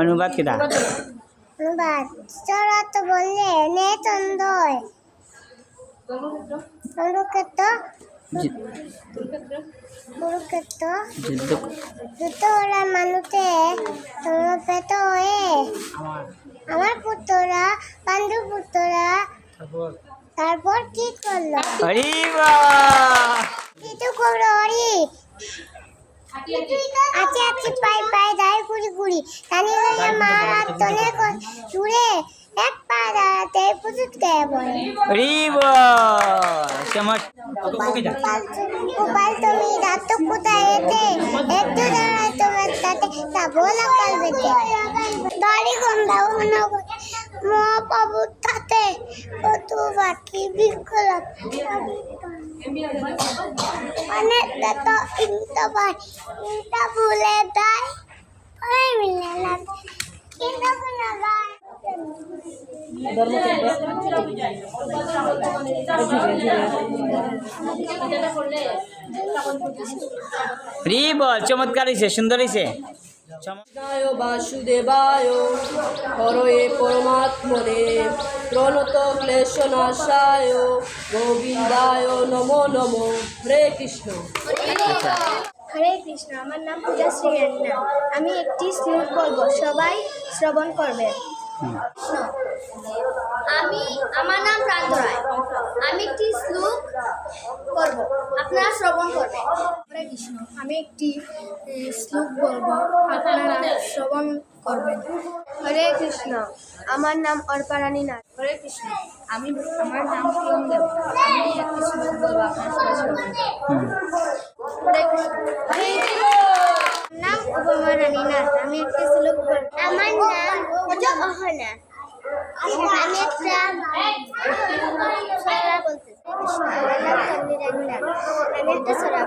অনুবাদ কিতা অনুবাদ। চরা তো বললে নে তন্দয় কুরুক্ষেত্র যু- যুদ্ধ যুদ্ধ ওরা মানুষে তোমার হয়ে আমার পুত্ররা পাণ্ডু পুত্ররা তারপর? কি করল! কিছু করল হরি। আছে আছে পাই পাই দায় কুড়ি কুড়ি টানি হইয়া মারা তনে জুড়ে এক পা দাঁড়াতে পুতুত গায়ে পড়ে হরি বাহ! চমৎ গোপাল তুমি দাঁত কোথায় এতে? একটু দাঁড়ায় তোমার তাতে যাব না কাল বেঁচে বাড়ি গন্ধা মনে মহাপ্রভুর তাতে কত বাকি বিকলাপ। মানে তো ইনটা ভাই ইনটা ভুলে দেয়। হরি বল চমৎকার হয়েছে সুন্দর হয়েছে চমৎ- কৃষ্ণায় বাসুদেবায় হরয়ে পরমাত্মনে প্রণত গোবিন্দায় নমো নমো হরে কৃষ্ণ। হরে কৃষ্ণ আমার নাম পূজা শ্রী আমি একটি শ্লোক বলব সবাই শ্রবণ করবেন আমি আমার নাম প্রান্ত রায়। আমি একটি শ্লোক করব আপনারা শ্রবণ করবেন। হরে কৃষ্ণ আমি একটি শ্লোক বলব আপনারা শ্রবণ করবেন। হরে কৃষ্ণ আমার নাম অর্পারানী নাথ। হরে কৃষ্ণ আমি আমার নাম প্রিয়ম দেব। আমি একটি শ্লোক বলব আপনারা শ্রবণ করবেন হরে কৃষ্ণ। হরে কৃষ্ণ। উপমা রানী আমি একটি শ্লোক বলব আমার নাম অহনা। আমি একটা সরা বলতে আমি একটা সরা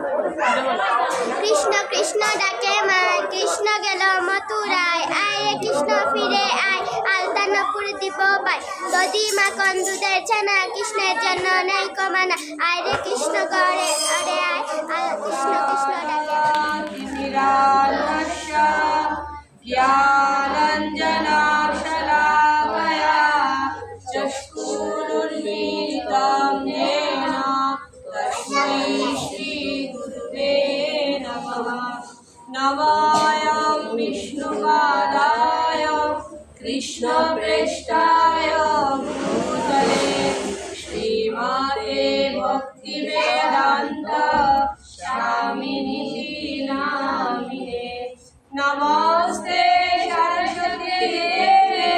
কৃষ্ণ কৃষ্ণ ডাকে মায় কৃষ্ণ গেল মথুরায়। আয় রে কৃষ্ণ ফিরে আয়। আলতানপুর দিব পাই দদি মা কন্দুদের ছানা কৃষ্ণের জন্য নেই কমানা। আয় রে কৃষ্ণ করে আরে আয়। আয় কৃষ্ণ কৃষ্ণ ডাকে ज्ञानञ्जनाशलाकया चक्षुरुन्मीलितं येन तस्मै श्रीगुरुवे नमः। नमायं विष्णुपादाय भूतले श्रीमाते भक्तिवेदान्त स्वामिनिः নমস্তে, সরস্বতী দেবে।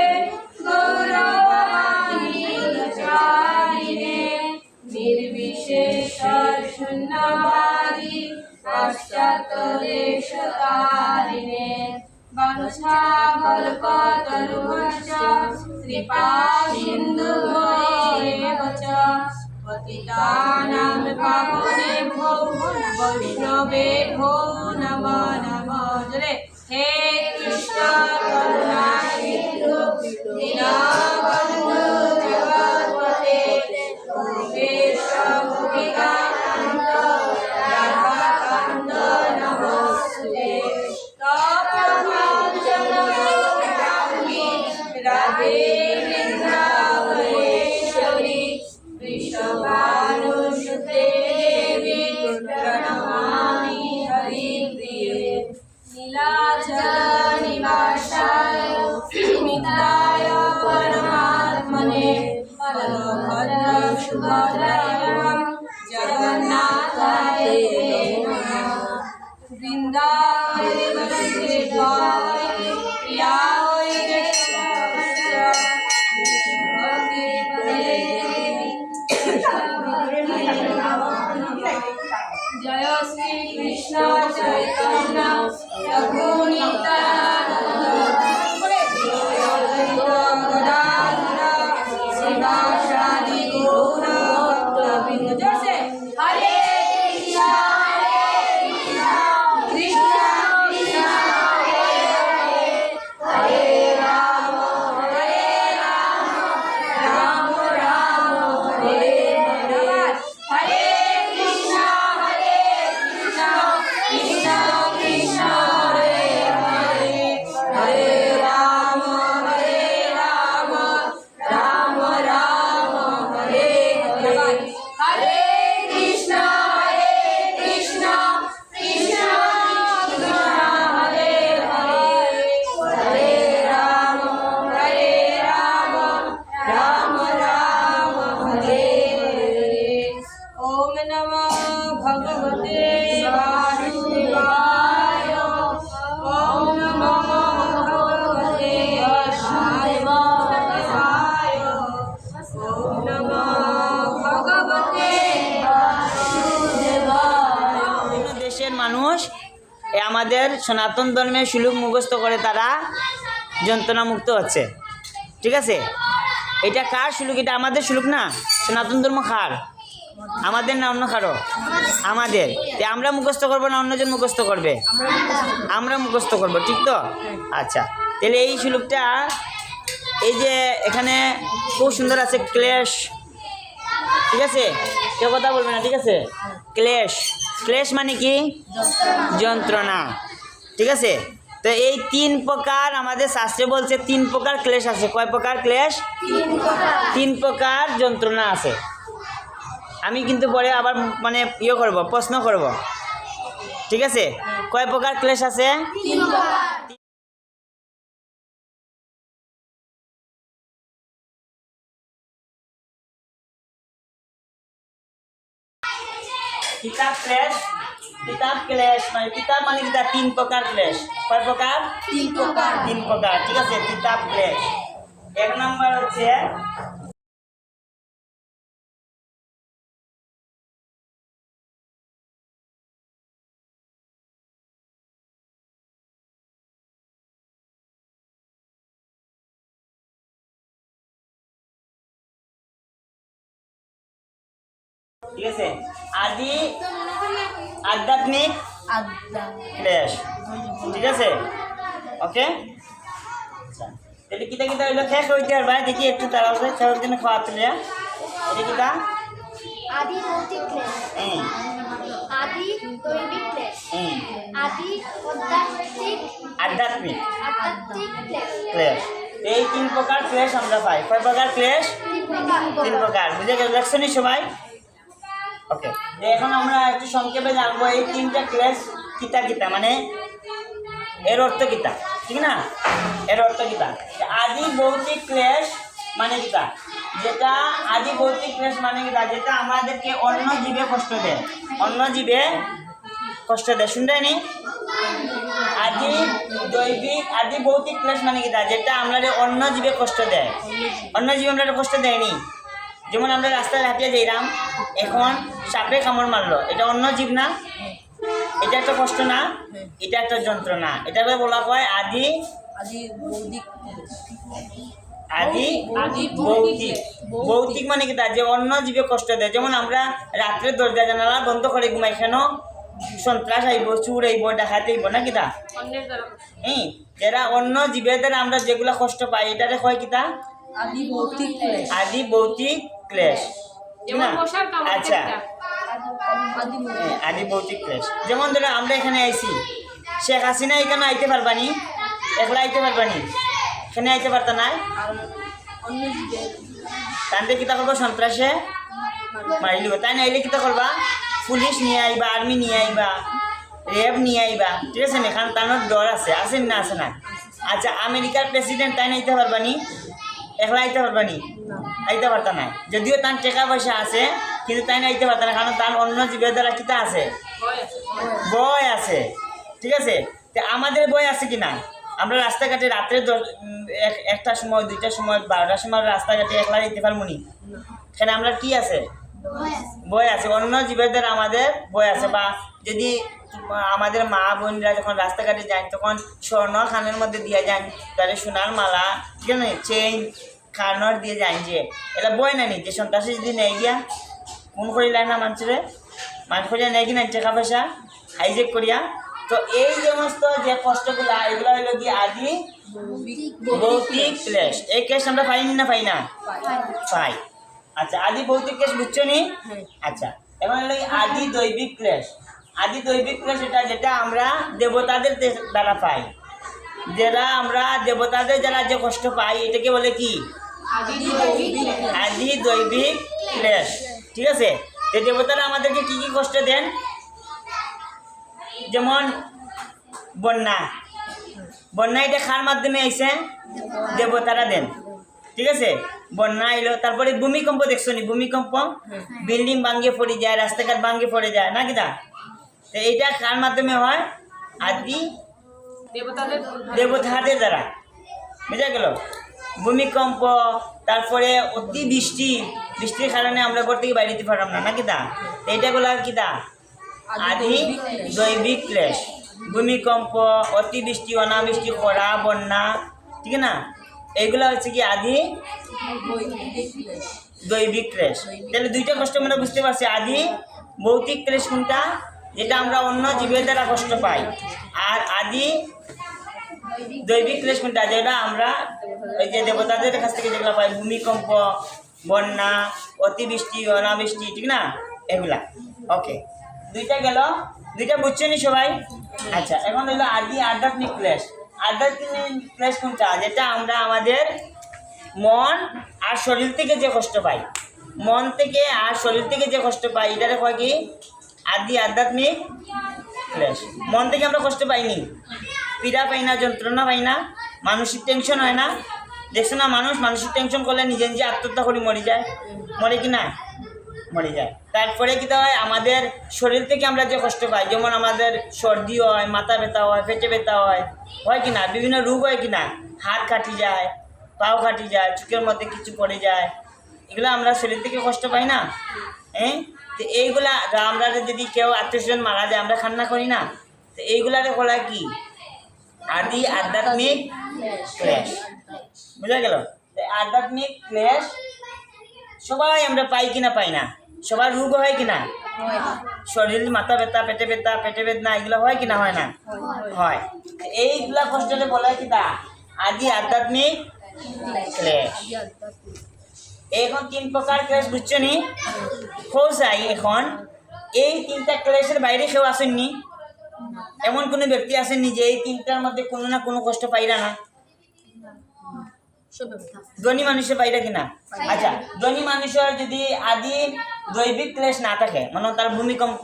গৌরবাণী চারিণে নির্বিশেষ শূন্যবাদী পাশ্চাত্য দেশ তারিণে বংশা গল্প তরুভশ্চ কৃপা সিন্ধু পতিতানাং পাবনে ভৌ বৈষ্ণবে ভৌ নম নম, জয়। हे कृष्ण करुणा सिन्धु दीनबन्धु আমাদের সনাতন ধর্মের সুলুক মুখস্থ করে তারা যন্ত্রণা মুক্ত হচ্ছে। ঠিক আছে? এটা কার সুলুক এটা আমাদের সুলুক না? সনাতন ধর্ম খার আমাদের না অন্য কারও? আমাদের। আমরা মুখস্থ করব না অন্যজন মুখস্থ করবে? আমরা মুখস্থ করব, ঠিক তো? আচ্ছা তাহলে এই সুলুকটা এই যে এখানে খুব সুন্দর আছে, ক্লেশ। ঠিক আছে? কেউ কথা বলবে না, ঠিক আছে? ক্লেশ। ক্লেশ মানে কি? যন্ত্রণা। ঠিক আছে? তো এই তিন প্রকার আমাদের শাস্ত্রে বলছে তিন প্রকার ক্লেশ আছে। কয় প্রকার ক্লেশ? তিন প্রকার যন্ত্রণা আছে। আমি কিন্তু পরে আবার মানে ইয়ে করব প্রশ্ন করব। ঠিক আছে? কয় প্রকার ক্লেশ আছে? কিতাব ক্লেশ কিতাব ক্লেশ মানে কিতাব মানে কিতা তিন প্রকার ক্লেশ? কয় প্রকার? তিন প্রকার। তিন প্রকার ঠিক আছে? কিতাব ক্লেশ। এক নম্বর হচ্ছে ঠিক আছে? আদি আধ্যাত্মিক ক্লেশ। ঠিক আছে? ওকে? আচ্ছা। তাহলে কিতা কিতা হইল? শেষ হইতে আর ভাই দেখি একটু তারা জন্য খাওয়া তুলে এটা কিতা? আদি ভৌতিক ক্লেশ। আদি দৈবিক ক্লেশ। আদি আধ্যাত্মিক আধ্যাত্মিক। আধ্যাত্মিক ক্লেশ। এই তিন প্রকার ক্লেশ আমরা পাই। কয় প্রকার ক্লেশ? তিন প্রকার। বুঝে গেল? লেখছনি সবাই? ওকে এখন আমরা একটু সংক্ষেপে জানব এই তিনটা ক্লেশ কিতা কিতা মানে এর অর্থ কিতা, ঠিক না? এর অর্থ কিতা? আদি ভৌতিক ক্লেশ মানে কিতা? যেটা আদি ভৌতিক ক্লেশ মানে কিতা? যেটা আমাদেরকে অন্য জীবে কষ্ট দেয়। অন্য জীবে কষ্ট দেয়। শুনতেনি আদি দৈবিক আদি ভৌতিক ক্লেশ মানে কিতা? যেটা আমরা অন্য জীবে কষ্ট দেয়। অন্য জীবে আমরা কষ্ট দেয়নি। যেমন আমরা রাস্তায় হাঁটিয়ে যাইলাম, এখন সাপে কামড় মারলো। এটা অন্য জীব না। এটা একটা কষ্ট না। এটা একটা যন্ত্রণা। এটাকে বলা হয় আদি আদি বৌদিক আদি ভৌতিক ভৌতিক। মানে কি তা? যে অন্য জীবে কষ্ট দেয়। যেমন আমরা রাত্রে দরজা জানালা বন্ধ করে ঘুমাই কেন? সন্ত্রাস আইব চুর আইব ডাকাতি আইব না কিতা হ্যাঁ যারা অন্য জীবের দ্বারা আমরা যেগুলা কষ্ট পাই এটারে হয় কিতা আদি ভৌতিক আদি ভৌতিক ক্লেশ। আচ্ছা। আদি ভৌতিক ক্লেশ যেমন ধরো আমরা এখানে আইছি, শেখ হাসিনা এখানে আইতে পারবানি একলা আইতে পারবানি, এখানে আইতে পারতা না? তান্তে কিতা করব সন্ত্রাসে? মারি লিব তাই নাইলে কিতা করবা? পুলিশ নিয়ে আইবা আর্মি নিয়ে আইবা রেব নিয়ে আইবা। ঠিক আছে না এখানে তানোর ডর আছে আছে না আছে না? আচ্ছা আমেরিকার প্রেসিডেন্ট তাই নাইতে পারবানি? একলা আইতে পারবানি? আইতে পারতা না? যদিও তার টাকা পয়সা আছে কিন্তু তাই না না কারণ তার অন্য জীবের দ্বারা কিতা আছে? বই আছে। ঠিক আছে? তো আমাদের বই আছে কি না? আমরা রাস্তাঘাটে রাত্রে দশ- উম, এক- একটার সময় দুইটার সময় বারোটার সময় রাস্তাঘাটে একলা যেতে পারব নি? এখানে আমরা কি আছে? বই আছে। অন্য জীবের দ্বারা আমাদের বই আছে। বা যদি আমাদের মা বোনরা যখন রাস্তাঘাটে যায় তখন স্বর্ণ খানের মধ্যে দিয়ে যান তাহলে সোনার মালা ঠিক আছে? চেইন খানোর দিয়ে যান যে এটা বই না নি? যে সন্ত্রাসী যদি নেই গিয়া কোন করিলা না মানুষের মানুষ করিয়া নেই কিনা টাকা পয়সা হাইজেক করিয়া। তো এই সমস্ত যে কষ্টগুলা এগুলো হইল কি আদি ভৌতিক ক্লেশ। এই কেস আমরা পাইনি না পাই না? পাই। আচ্ছা আদি ভৌতিক ক্লেশ বুঝছ নি? আচ্ছা এবার হলো কি আদি দৈবিক ক্লেশ। আদি দৈবিক ক্লেশ এটা যেটা আমরা দেবতাদের দ্বারা পাই। যারা আমরা দেবতাদের যারা যে কষ্ট পাই এটাকে বলে কি? আদি দৈবিক ক্লেশ। ঠিক আছে? যে দেবতারা আমাদেরকে কি কি কষ্ট দেন? যেমন বন্যা। বন্যা এটা খার মাধ্যমে আইসে দেবতারা দেন। ঠিক আছে? বন্যা আইলো তারপরে ভূমিকম্প দেখছ নি? ভূমিকম্প বিল্ডিং ভাঙ্গে পড়ে যায় রাস্তাঘাট ভাঙ্গে পড়ে যায় না কিনা তো? এইটা কার মাধ্যমে হয়? আদি দেবতাদের দেবতাদের দ্বারা। বুঝা গেল? ভূমিকম্প তারপরে অতি বৃষ্টি বৃষ্টির কারণে আমরা ঘর থেকে বাইরে যেতে পারলাম না না কিতা এইটা গুলা কিতা আদি জৈবিক ক্লেশ। ভূমিকম্প অতিবৃষ্টি অনাবৃষ্টি খরা বন্যা ঠিক না? এগুলো হচ্ছে কি আদি দৈবিক ক্লেশ। তাহলে দুইটা কষ্ট আমরা বুঝতে পারছি। আদি ভৌতিক ক্লেশ কোনটা? যেটা আমরা অন্য জীবের দ্বারা কষ্ট পাই। আর আদি দৈবিক ক্লেশ কোনটা? যেটা আমরা ওই যে দেবতাদের কাছ থেকে যেগুলো পাই ভূমিকম্প বন্যা, অতিবৃষ্টি, অনাবৃষ্টি, ঠিক না? এগুলা। ওকে দুইটা গেল। দুইটা বুঝছ নি সবাই? আচ্ছা এখন হলো আদি আধ্যাত্মিক ক্লেশ আধ্যাত্মিক ক্লেশ কোনটা? যেটা আমরা আমাদের মন আর শরীর থেকে যে কষ্ট পাই। মন থেকে আর শরীর থেকে যে কষ্ট পাই এটারে কয় কি? আদি আধ্যাত্মিক ক্লেশ মন থেকে আমরা কষ্ট পাইনি। পীড়া পাই না, যন্ত্রণা পাই না। মানসিক টেনশন হয় না। দেখছ না, মানুষ মানসিক টেনশন করলে নিজে নিজে আত্মহত্যা করে মরে যায়। মরে কি না? মরে যায়। তারপরে কি হয়, আমাদের শরীর থেকে আমরা যে কষ্ট পাই, যেমন আমাদের সর্দি হয়, মাথা ব্যথা হয়, পেটে ব্যথা হয় হয় কি না? বিভিন্ন রোগ হয় কি না? হাত কাটি যায়, পাও কাটি যায়, চোখের মধ্যে কিছু পড়ে যায়। এগুলো আমরা শরীর থেকে কষ্ট পাই না? হ্যাঁ? তো এইগুলা আমরা যদি কেউ আত্মীয় স্বজন মারা যায়, আমরা খান্না করি না? তো এইগুলারে বলা কি? আদি আধ্যাত্মিক ক্লেশ। বুঝা গেল? আধ্যাত্মিক ক্লেশ সবাই আমরা পাই কিনা পাই না। সবার রোগ হয় কিনা? শরীর মাথা ব্যথা পেটে ব্যথা পেটে বেদনা এগুলো হয় কিনা হয় না? হয়। এইগুলা কষ্টে বলা হয় কিনা আদি আধ্যাত্মিক ক্লেশ। এখন তিন প্রকার ক্লেশ বুঝছ নি? এখন। এই তিনটা ক্লেশের বাইরে কেউ আসেননি। এমন কোনো ব্যক্তি আসেননি যে এই তিনটার মধ্যে কোনো না কোনো কষ্ট পাইরা না? ধনী মানুষের পাইরা কিনা? আচ্ছা ধনী মানুষের যদি আদি দৈবিক ক্লেশ না থাকে মানে তার ভূমিকম্প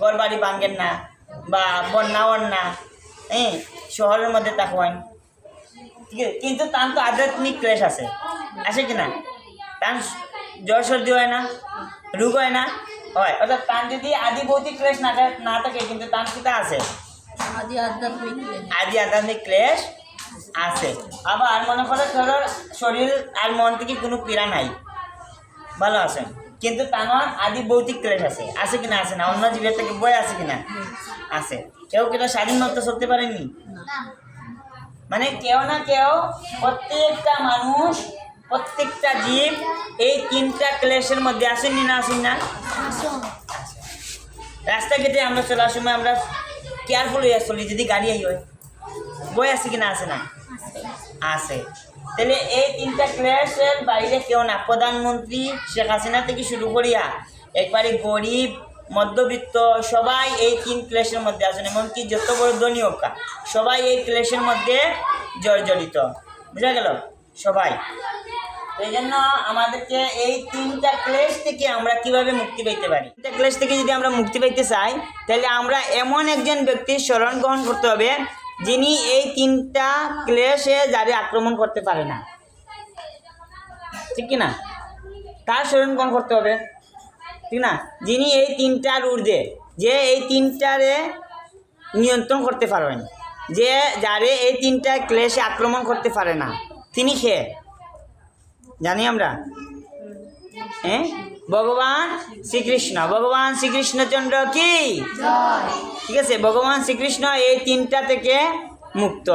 ঘর বাড়ি ভাঙ্গেন না বা বন্যা না হ্যাঁ শহরের মধ্যে থাকেন ঠিক আছে? কিন্তু তার তো আধ্যাত্মিক ক্লেশ আছে। আছে কি না তার জ্বর সর্দি হয় না রোগ হয় না? হয়। অর্থাৎ তার যদি আদি ভৌতিক ক্লেশ না না থাকে কিন্তু তার কিতা আছে? আদি আধ্যাত্মিক আদি আধ্যাত্মিক ক্লেশ আছে। আবার মনে করে তোর শরীর আর মন থেকে কোনো পীড়া নাই। ভালো আছে। কিন্তু তানোর আদি ভৌতিক ক্লেশ আছে। আছে কিনা? আছে না। অন্য জীবের থেকে বই আছে কিনা? আছে। কেউ কেউ স্বাধীন মতো চলতে পারেনি? মানে কেউ না কেউ প্রত্যেকটা মানুষ প্রত্যেকটা জীব এই তিনটা ক্লেশের মধ্যে আসেননি না আসেন না? রাস্তা ঘাটে আমরা চলার সময় আমরা কেয়ারফুল হয়ে চলি, যদি গাড়ি আই হয়। বই আছে কিনা আছে না? আছে। তাহলে এই তিনটা ক্লেশের বাইরে কেউ না। প্রধানমন্ত্রী শেখ হাসিনা থেকে শুরু করিয়া একবারে গরিব, মধ্যবিত্ত সবাই এই তিন ক্লেশের মধ্যে আছেন এমনকি যত বড় ধনী হোক, সবাই এই ক্লেশের মধ্যে জর্জরিত। বুঝা গেল? সবাই। এই জন্য আমাদেরকে এই তিনটা ক্লেশ থেকে আমরা কীভাবে মুক্তি পাইতে পারি? তিনটা ক্লেশ থেকে যদি আমরা মুক্তি পাইতে চাই, তাহলে আমরা এমন একজন ব্যক্তির স্মরণ গ্রহণ করতে হবে, যিনি এই তিনটা ক্লেশে যারে আক্রমণ করতে পারে না। ঠিক কি না? তার স্মরণ গ্রহণ করতে হবে? ঠিক না? যিনি এই তিনটার ঊর্ধ্বে, যে এই তিনটারে নিয়ন্ত্রণ করতে পারবেন যে যারে এই তিনটা ক্লেশে আক্রমণ করতে পারে না, তিনি খেয়ে জানি আমরা? হ্যাঁ ভগবান শ্রীকৃষ্ণ। ভগবান শ্রীকৃষ্ণচন্দ্র কি? ঠিক আছে ভগবান শ্রীকৃষ্ণ এই তিনটা থেকে মুক্ত।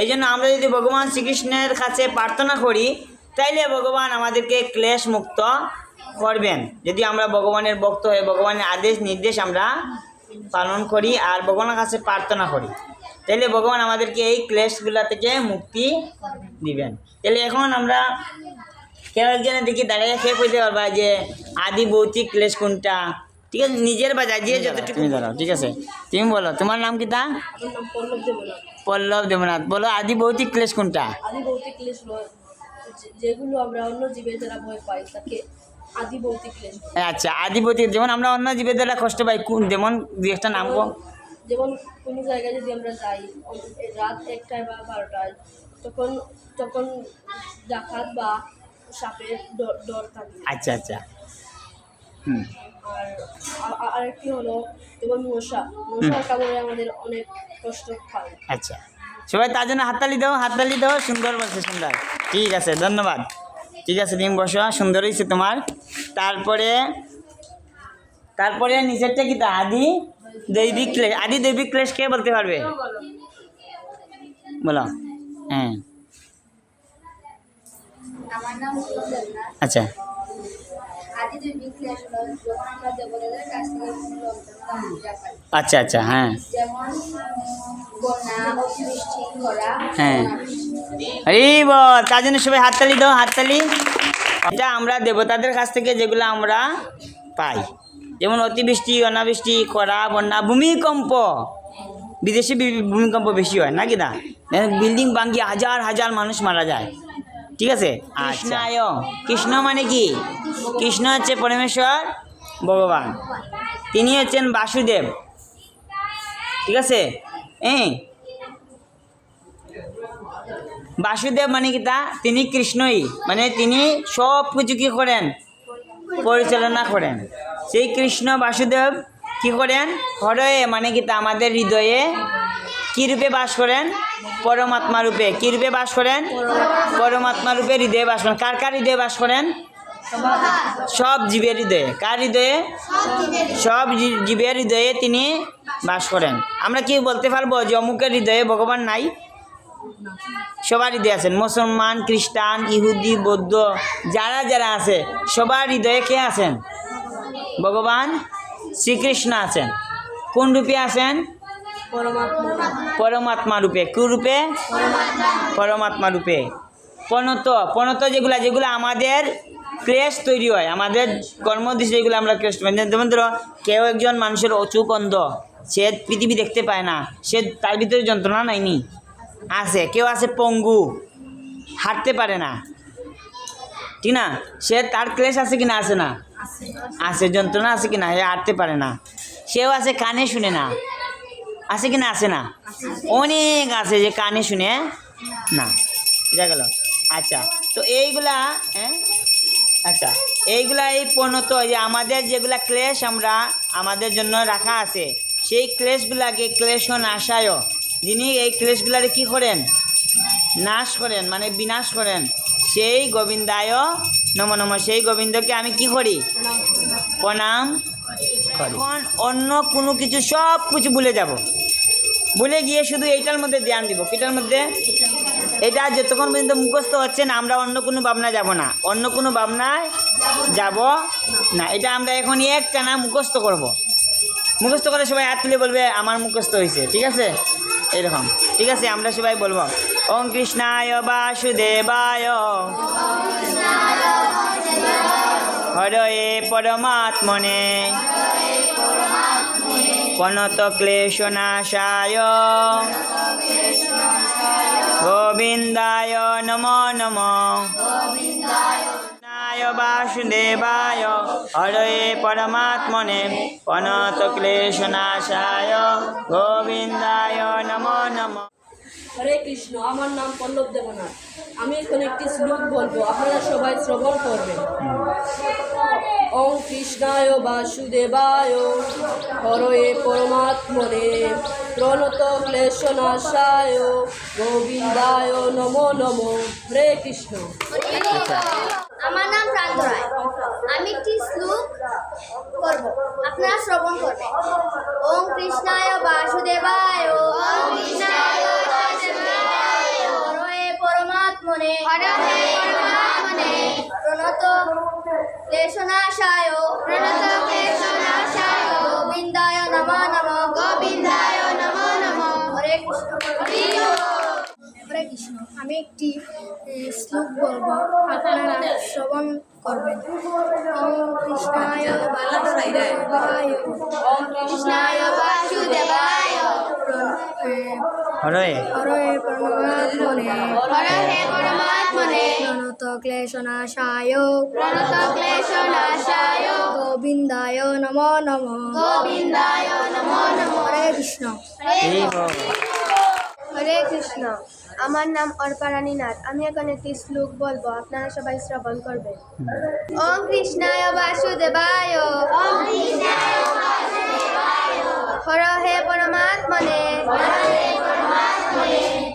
এই জন্য আমরা যদি ভগবান শ্রীকৃষ্ণের কাছে প্রার্থনা করি তাইলে ভগবান আমাদেরকে ক্লেশ মুক্ত করবেন। যদি আমরা ভগবানের ভক্ত হয়ে ভগবানের আদেশ নির্দেশ আমরা পালন করি আর ভগবানের কাছে প্রার্থনা করি তাহলে ভগবান আমাদেরকে এই ক্লেশগুলা থেকে মুক্তি দিবেন। তাহলে এখন আমরা কেউ একজনের দেখি দাঁড়িয়ে খেয়ে কইতে পারবা যে আদি ভৌতিক ক্লেশ কোনটা? ঠিক আছে নিজের বাজার যে যতটুকু তুমি দাঁড়াও ঠিক আছে। তুমি বলো তোমার নাম কি তা? পল্লব দেবনাথ। পল্লব দেবনাথ বলো আদি ভৌতিক ক্লেশ কোনটা? আদি ভৌতিক ক্লেশ যেগুলো আমরা অন্য জীবের দ্বারা ভয় পাই তাকে আদি ভৌতিক ক্লেশ বলে। আচ্ছা আদি ভৌতিক যেমন আমরা অন্য জীবের দ্বারা কষ্ট পাই কোন যেমন দুই একটা নাম কো। যেমন কোনো জায়গায় যদি আমরা যাই রাত একটায় বা বারোটায় তখন তখন ডাকাত বা সাপের ডর থাকে। আচ্ছা আচ্ছা। হুম। আর আরেকটি হলো যেমন মশা। মশার কামড়ে আমাদের অনেক কষ্ট পায় আচ্ছা। সবাই তার জন্য হাততালি দাও হাততালি দাও। সুন্দর বলছে সুন্দর। ঠিক আছে ধন্যবাদ। ঠিক আছে তুমি বসো সুন্দর হয়েছে তোমার। তারপরে তারপরে নিচেরটা কি তা? আদি দৈবিক ক্লেশ আদি দৈবিক ক্লেশ কে বলতে পারবে? বলো। হ্যাঁ। বিভিন্ন যন্ত্রণা পূজা পাই আচ্ছা। আচ্ছা হ্যাঁ। হ্যাঁ। আরে তার জন্য সবাই হাততালি দাও হাততালি। এটা আমরা দেবতাদের কাছ থেকে যেগুলো আমরা পাই। যেমন অতিবৃষ্টি অনাবৃষ্টি খরা বন্যা ভূমিকম্প। বিদেশে ভূমিকম্প বেশি হয় নাকি না? বিল্ডিং ভাঙ্গি হাজার হাজার মানুষ মারা যায়। ঠিক আছে? কৃষ্ণায় কৃষ্ণ মানে কি? কৃষ্ণ হচ্ছে পরমেশ্বর ভগবান। তিনি হচ্ছেন বাসুদেব। ঠিক আছে? হ্যাঁ বাসুদেব মানে কি তা? তিনি কৃষ্ণই। মানে তিনি সব কিছু কি করেন? পরিচালনা করেন। সেই কৃষ্ণ বাসুদেব কি করেন? হরয়ে মানে কি তা? আমাদের হৃদয়ে কি রূপে বাস করেন? পরমাত্মা রূপে। কি রূপে বাস করেন? পরমাত্মা রূপে হৃদয়ে বাস করেন। কার কার হৃদয়ে বাস করেন? সব জীবের হৃদয়ে। কার হৃদয়ে? সব জীবের হৃদয়ে তিনি বাস করেন। আমরা কি বলতে পারব যে অমুকের হৃদয়ে ভগবান নাই? সবার হৃদয়ে আছেন। মুসলমান, খ্রিস্টান, ইহুদি, বৌদ্ধ, যারা যারা আছে, সবার হৃদয়ে কে আছেন? ভগবান শ্রীকৃষ্ণ আছেন। কোন রূপে আছেন? পরমাত্মা। রূপে কু রূপে? পরমাত্মা রূপে। পনত পনত যেগুলা যেগুলো আমাদের ক্লেশ তৈরি হয় আমাদের কর্মদৃশ্য যেগুলো আমরা মানে যেমন ধরো কেউ একজন মানুষের অচুক অন্ধ সে পৃথিবী দেখতে পায় না সে তার ভিতরে যন্ত্রণা নাইনি। আছে কেউ আছে পঙ্গু হাঁটতে পারে না। ঠিক না? সে তার ক্লেশ আছে কি না আছে না? আছে। যন্ত্রণা আছে কি না সে হাঁটতে পারে না। সেও আছে কানে শুনে না। আছে কি না? আছে না? অনেক আছে যে কানে শুনে না বুঝা গেল। আচ্ছা তো এইগুলা হ্যাঁ? আচ্ছা এইগুলা এই পণত যে আমাদের যেগুলা ক্লেশ আমরা, আমাদের জন্য রাখা আছে, সেই ক্লেশগুলাকে ক্লেশ নাশায় যিনি এই ক্লেশগুলারে কি করেন? নাশ করেন মানে বিনাশ করেন। সেই গোবিন্দায় নম নম। সেই গোবিন্দকে আমি কি করি? প্রণাম। এখন অন্য কোনো কিছু, সব কিছু ভুলে যাব। ভুলে গিয়ে শুধু এইটার মধ্যে ধ্যান দিব। কিটার মধ্যে? এটা যতক্ষণ পর্যন্ত মুখস্থ হচ্ছে না, আমরা অন্য কোনো ভাবনা যাব না। অন্য কোনো ভাবনায় যাব না। এটা আমরা এখন এক টানা মুখস্থ করব। মুখস্থ করে সবাই হাত তুলে বলবে, আমার মুখস্থ হয়েছে ঠিক আছে? এরকম। ঠিক আছে? আমরা সবাই বলব, ওম কৃষ্ণায় বাসুদেবায় হরয়ে পরমাত্মনে। পনত ক্লেশনাশায়। গোবিন্দায় নম নম। বাসুদেবায়। হরয়ে পরমাত্মনে পনত ক্লেশনাশায়। গোবিন্দায় নম নম। হরে কৃষ্ণ, আমার নাম পল্লব দেবনাথ। আমি এখন একটি শ্লোক বলব, আপনারা সবাই শ্রবণ করবেন। ওম কৃষ্ণায় বাসুদেবায় হরয়ে পরমাত্মনে প্রণত ক্লেশনাশায়, গোবিন্দায় নমো নমো। হরে কৃষ্ণ। আমার নাম প্রান্ত রায়। আমি একটি শ্লোক করব, আপনারা শ্রবণ করবেন। ওম কৃষ্ণায় বাসুদেবায় ওম কৃষ্ণায় পরমাত্মনে। প্রণত ক্লেশনাশায়। প্রণত ক্লেশনাশায়। গোবিন্দায় নমঃ নমঃ। গোবিন্দায় নমঃ নমঃ। হরে কৃষ্ণ। হরে কৃষ্ণ। আমি একটি শ্লোক বলব আপনারা শ্রবণ করবেন। ওম কৃষ্ণায় বাসুদেবায় ওম কৃষ্ণায় বাসুদেবায় হরয়ে হরে পরমাত্মনে। হরে পরমাত্মনে। প্রণত ক্লেশনাশায়। প্রণত ক্লেশনাশায়। গোবিন্দায় নমো নমঃ। গোবিন্দায় নমো নমঃ। হরে কৃষ্ণ। এই হোক। হরে কৃষ্ণ। আমার নাম অর্পারানী নাথ আমি এখন একটি শ্লোক বলব। আপনারা সবাই শ্রবণ করবেন। ওম কৃষ্ণায় বাসুদেবায়। হর হে পরমাত্মনে।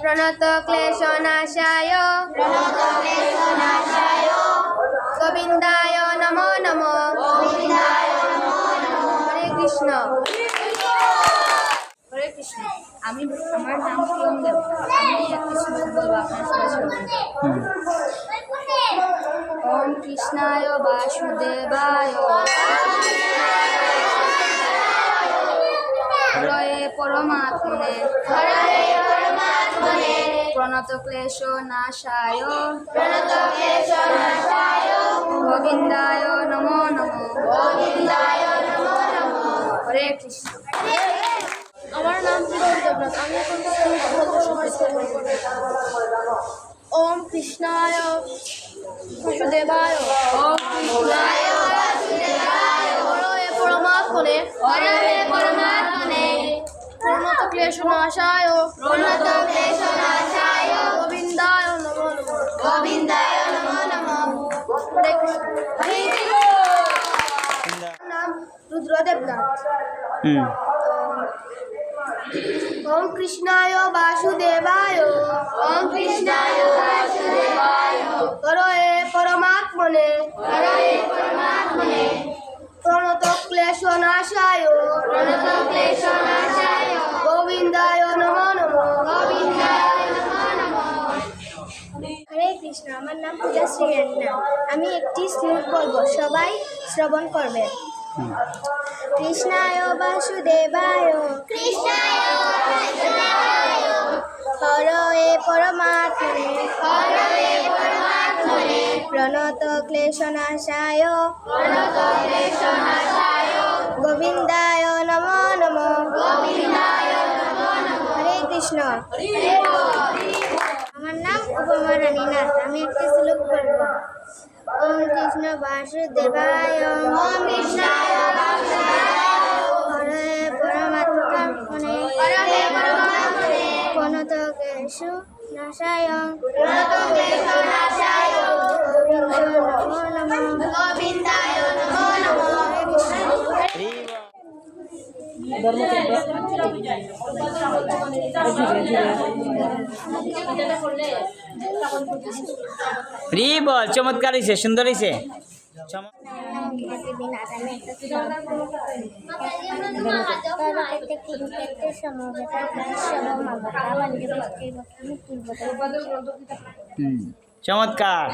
প্রণত ক্লেশ নাশায় গোবিন্দায় নমো নমো। হরে কৃষ্ণ। আমি আমার নাম আমি একটি শ্লোক বলব ওম কৃষ্ণায় বাসুদেবায় হরয়ে পরমাত্মনে প্রণত ক্লেশ নাশায়। গোবিন্দায় নমো নমো। হরে কৃষ্ণ। আমার নাম বিরোধ দেবনাথ আমি এখন ওম কৃষ্ণায় বাসুদেবায়। ওম কৃষ্ণায় পরমাত্মনে পরমাত্মনে। প্রণত ক্লেশ নাশায় প্রণত ক্লেশ নাশায় গোবিন্দায় নমো নমো। গোবিন্দায় নমো নমো। হরে কৃষ্ণ। নাম রুদ্র দেবনাথ হুম ওম কৃষ্ণায় বাসুদেবায় ওম কৃষ্ণায় বাসুদেবায় হরয়ে পরমাত্মনে হরয়ে পরমাত্মনে প্রণত ক্লেশ নাশায় প্রণত ক্লেশ নাশায় গোবিন্দায় নমো নমো গোবিন্দায় হরে কৃষ্ণ আমার নাম পূজা শ্রীরান্না আমি একটি শ্লোক বলব সবাই শ্রবণ করবেন কৃষ্ণায় বাসুদেবায় কৃষ্ণায় হরয়ে পরমাত্মনে হরয়ে পরমাত্মনে প্রণত ক্লেশনাশায় প্রণত ক্লেশনাশায় গোবিন্দায় নমো নমো। গোবিন্দায় হরে কৃষ্ণ। আমার নাম উপমা রানী নাথ আমি একটি শ্লোক বলব ওম কৃষ্ণ বাসুদেবায়, ওম কৃষ্ণায় হরে নাশায় গোবিন্দায় নমো নমো। রি বল চমৎকার হয়েছে সুন্দর হয়েছে চমৎ- হুম, চমৎকার